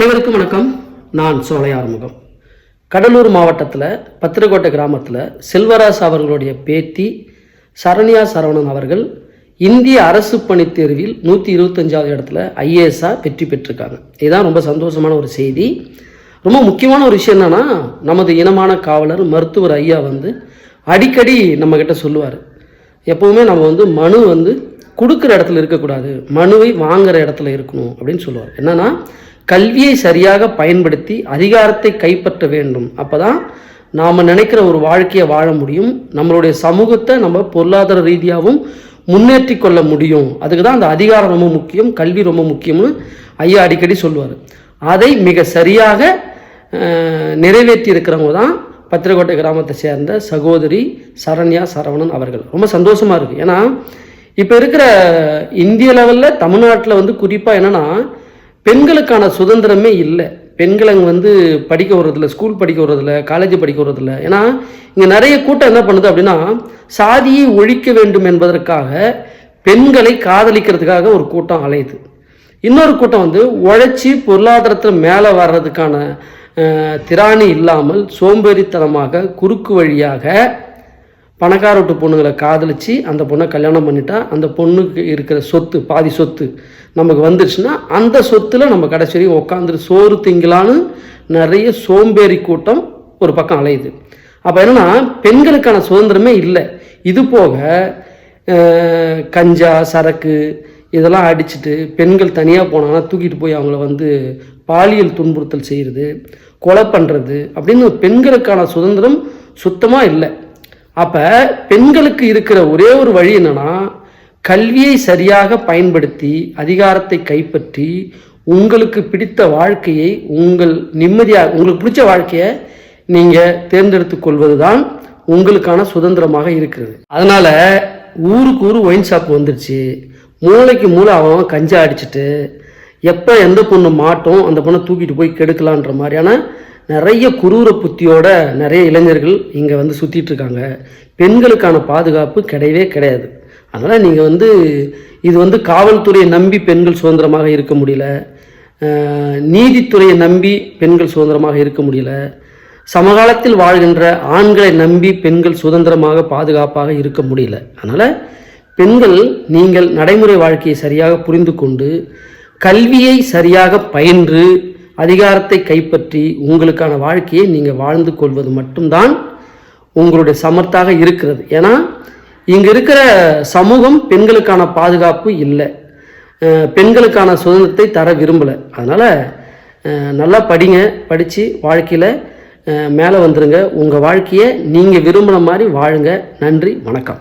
அனைவருக்கும் வணக்கம். நான் சோலை ஆறுமுகம். கடலூர் மாவட்டத்தில் பத்திரக்கோட்டை கிராமத்தில் செல்வராஜ் அவர்களுடைய பேத்தி சரண்யா சரவணன் அவர்கள் இந்திய அரசு பணி தேர்வில் நூற்றி இருபத்தஞ்சாவது இடத்துல ஐஏஎஸ்ஸாக வெற்றி பெற்றிருக்காங்க. இதுதான் ரொம்ப சந்தோஷமான ஒரு செய்தி. ரொம்ப முக்கியமான ஒரு விஷயம் என்னன்னா நமது இனமான காவலர் மருத்துவர் ஐயா வந்து அடிக்கடி நம்மக்கிட்ட சொல்லுவார். எப்போவுமே நம்ம வந்து மனு வந்து கொடுக்குற இடத்துல இருக்கக்கூடாது. மனுவை வாங்குற இடத்துல இருக்கணும் அப்படின்னு சொல்லுவார். என்னன்னா கல்வியை சரியாக பயன்படுத்தி அதிகாரத்தை கைப்பற்ற வேண்டும். அப்போதான் நாம் நினைக்கிற ஒரு வாழ்க்கையை வாழ முடியும். நம்மளுடைய சமூகத்தை நம்ம பொருளாதார ரீதியாகவும் முன்னேற்றி கொள்ள முடியும். அதுக்கு தான் அந்த அதிகாரம் ரொம்ப முக்கியம் கல்வி ரொம்ப முக்கியம்னு ஐயா அடிக்கடி சொல்லுவார் அதை மிக சரியாக நிறைவேற்றி இருக்கிறவங்க தான் பத்திரக்கோட்டை கிராமத்தை சேர்ந்த சகோதரி சரண்யா சரவணன் அவர்கள். ரொம்ப சந்தோஷமாக இருக்குது ஏன்னா இப்போ இருக்கிற இந்திய லெவலில் தமிழ்நாட்டில் வந்து குறிப்பாக என்னென்னா பெண்களுக்கான சுதந்திரமே இல்லை. பெண்களை அங்கே வந்து படிக்க வர்றதில்ல ஸ்கூல் படிக்க வர்றதில்ல காலேஜ் படிக்க வர்றதில்ல. ஏன்னா இங்கே நிறைய கூட்டம் என்ன பண்ணுது அப்படின்னா சாதியை ஒழிக்க வேண்டும் என்பதற்காக பெண்களை காதலிக்கிறதுக்காக ஒரு கூட்டம் அலையுது. இன்னொரு கூட்டம் வந்து உழைச்சி பொருளாதாரத்தில் மேலே வர்றதுக்கான திராணி இல்லாமல் சோம்பேறித்தனமாக குறுக்கு வழியாக பணக்கார வீட்டு பொண்ணுங்களை காதலிச்சு அந்த பொண்ணை கல்யாணம் பண்ணிட்டா அந்த பொண்ணுக்கு இருக்கிற சொத்து பாதி சொத்து நமக்கு வந்துருச்சுன்னா அந்த சொத்தில் நம்ம கடைசி வரையும் உட்காந்துட்டு சோறு திங்கலான்னு நிறைய சோம்பேறி கூட்டம் ஒரு பக்கம் அலையுது. அப்போ என்னன்னா பெண்களுக்கான சுதந்திரமே இல்லை. இது போக கஞ்சா சரக்கு இதெல்லாம் அடிச்சிட்டு பெண்கள் தனியாக போனாங்கன்னா தூக்கிட்டு போய் அவங்கள வந்து பாலியல் துன்புறுத்தல் செய்கிறது கொலை பண்ணுறது அப்படின்னு பெண்களுக்கான சுதந்திரம் சுத்தமாக இல்லை. அப்போ பெண்களுக்கு இருக்கிற ஒரே ஒரு வழி என்னன்னா கல்வியை சரியாக பயன்படுத்தி அதிகாரத்தை கைப்பற்றி உங்களுக்கு பிடித்த வாழ்க்கையை உங்கள் நிம்மதியாக உங்களுக்கு பிடிச்ச வாழ்க்கையை நீங்கள் தேர்ந்தெடுத்து கொள்வதுதான் உங்களுக்கான சுதந்திரமாக இருக்கிறது. அதனால ஊருக்கு ஊர் ஒயின் ஷாப் வந்துருச்சு. மூளைக்கு மூளை அவன் அவன் கஞ்சா அடிச்சிட்டு எப்போ எந்த பொண்ணு மாட்டோம் அந்த பொண்ணை தூக்கிட்டு போய் கெடுக்கலான்ற மாதிரியான நிறைய குரூர புத்தியோட நிறைய இளைஞர்கள் இங்கே வந்து சுற்றிட்டு இருக்காங்க. பெண்களுக்கான பாதுகாப்பு கிடையவே கிடையாது. அதனால் நீங்கள் வந்து இது வந்து காவல்துறையை நம்பி பெண்கள் சுதந்திரமாக இருக்க முடியல. நீதித்துறையை நம்பி பெண்கள் சுதந்திரமாக இருக்க முடியல. சமகாலத்தில் வாழ்கின்ற ஆண்களை நம்பி பெண்கள் சுதந்திரமாக பாதுகாப்பாக இருக்க முடியல. அதனால் பெண்கள் நீங்கள் நடைமுறை வாழ்க்கையை சரியாக புரிந்து கொண்டு கல்வியை சரியாக பயின்று அதிகாரத்தை கைப்பற்றி உங்களுக்கான வாழ்க்கையை நீங்கள் வாழ்ந்து கொள்வது மட்டும்தான் உங்களுடைய சமர்த்தாக இருக்கிறது. ஏன்னா இங்கே இருக்கிற சமூகம் பெண்களுக்கான பாதுகாப்பு இல்லை. பெண்களுக்கான சுதந்திரத்தை தர விரும்பலை. அதனால் நல்லா படிங்க படித்து வாழ்க்கையில் மேலே வந்துருங்க. உங்கள் வாழ்க்கையை நீங்கள் விரும்பின மாதிரி வாழுங்க. நன்றி வணக்கம்.